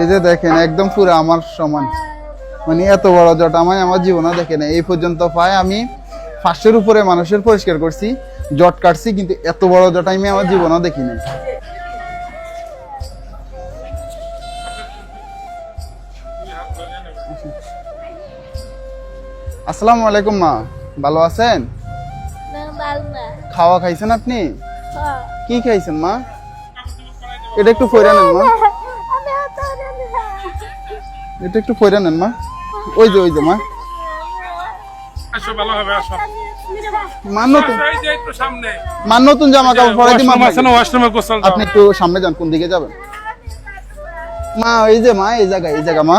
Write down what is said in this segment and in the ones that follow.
এই যে দেখেন একদম পুরো আমার সমান। মানে এত বড় জট আমি আমার জীবনে দেখে না এই পর্যন্ত পায় আমি পাঁচশোর উপরে মানুষের পরিষ্কার করছি জট কাটছি কিন্তু এত বড় জট আমি আমার জীবনে দেখি নাই। আসসালামু আলাইকুম মা ভালো আছেন? খাওয়া খাইছেন আপনি? হ্যাঁ। কি খাইছেন মা? এটা একটু পয়রা নেন মা। এটা একটু পরে নেন মা। ওই যে ওই যে মা। মান নতুন জামা কাপড় আপনি একটু সামনে যান কোন দিকে যাবেন? মা এই যে মা এই জায়গা এই জায়গা মা।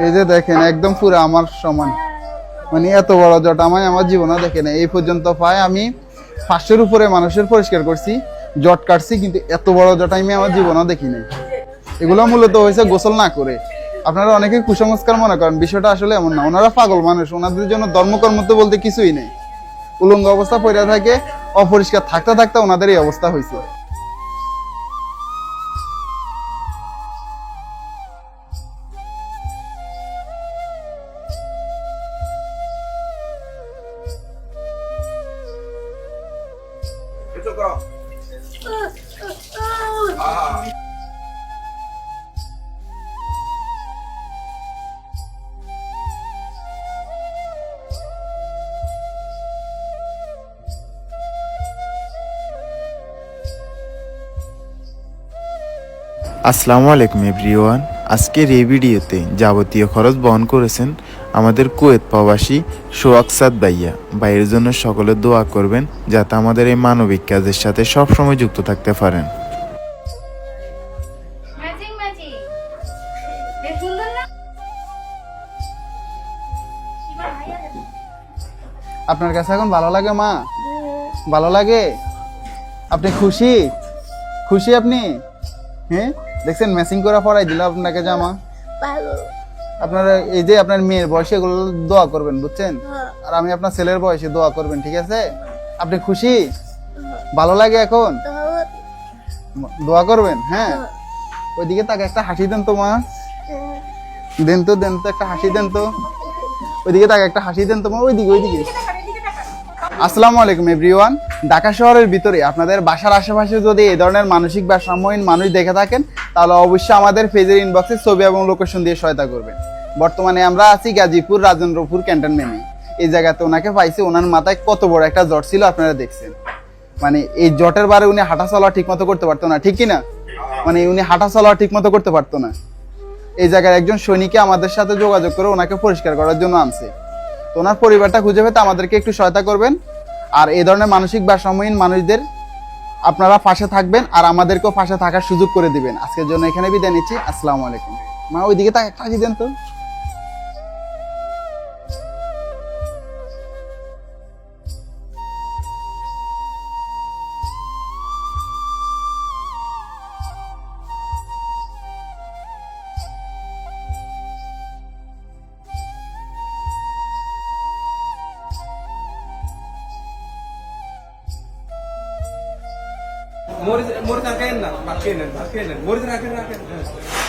এই যে দেখেন, একদম পুরো আমার সমান। মানে এত বড় জট আমায় আমার জীবনে দেখে না এই পর্যন্ত পায় আমি পাঁচশোর উপরে মানুষের পরিষ্কার করছি, জট কাটছি, কিন্তু এত বড় জট আমি আমার জীবনে দেখি নাই। এগুলো মূলত হয়েছে গোসল না করে। আপনারা অনেকে কুসংস্কার মনে করেন, বিষয়টা আসলে এমন না। ওনারা পাগল মানুষ, ওনাদের জন্য ধর্মকর্ম তো বলতে কিছুই নেই। উলঙ্গ অবস্থা পড়ে থাকে, অপরিষ্কার থাকতে থাকতে ওনাদের এই অবস্থা হয়েছে। আসসালামু আলাইকুম এভরিওয়ান। আজকের এই ভিডিওতে যাবতীয় খরচ বহন করেছেন আমাদের কুয়েত প্রবাসী সোয়াক সাদ ভাইয়া ভাইয়ের জন্য সকলে দোয়া করবেন যাতে আমাদের এই মানবিক কাজের সাথে সবসময় যুক্ত থাকতে পারেন। আপনার কাছে এখন ভালো লাগে মা? ভালো লাগে? আপনি খুশি? খুশি আপনি? হ্যাঁ? দেখছেন ম্যাচিং করে পড়াই দিল আপনাকে জামা। ভালো আপনার এই যে আপনার মেয়ের বয়সে এগুলো দোয়া করবেন বুঝছেন? হ্যাঁ। আর আমি আপনার ছেলের বয়সে দোয়া করবেন ঠিক আছে? আপনি খুশি? ভালো লাগে এখন? দোয়া করবেন হ্যাঁ? ওইদিকে তাকে একটা হাসি দেন তো মা। দেন তো দেন তো একটা হাসি দেন তো। ওইদিকে তাকে একটা হাসি দেন তো মা ওইদিকে ওইদিকে। আসসালামু আলাইকুম এভরিওয়ান ঢাকা শহরের ভিতরে আপনাদের বাসার আশেপাশে যদি এই ধরনের মানসিক বা সাম্যহীন মানুষ দেখে থাকেন তাহলে অবশ্যই আমাদের পেজের ইনবক্সে ছবি এবং লোকেশন দিয়ে সহায়তা করবেন। বর্তমানে আমরা আছি গাজীপুর রাজেন্দ্রপুর ক্যান্টনমেন্টে এই জায়গাতে ওনাকে পাইছি, ওনার মাথায় কত বড় একটা জ্বর ছিল, আপনারা দেখছেন। মানে এই জটের বারে উনি হাঁটা চলা ঠিক মতো করতে পারতো না, ঠিক কি না? মানে উনি হাঁটা চলা ঠিক মতো করতে পারতো না। এই জায়গার একজন সৈনিকে আমাদের সাথে যোগাযোগ করে ওনাকে পরিষ্কার করার জন্য আনছে। তো ওনার পরিবারটা খুঁজে পেতে আমাদেরকে একটু সহায়তা করবেন। আর এই ধরনের মানসিক ভারসাম্যহীন মানুষদের আপনারা পাশে থাকবেন আর আমাদেরকেও পাশে থাকার সুযোগ করে দিবেন। আজকের জন্য এখানে বিদায় নিচ্ছি। আসসালামু আলাইকুম। মা, ওইদিকে তাকে একটা দেন তো। मोरी मोरी राखेन ना बाकी मोरी राखेन राखेन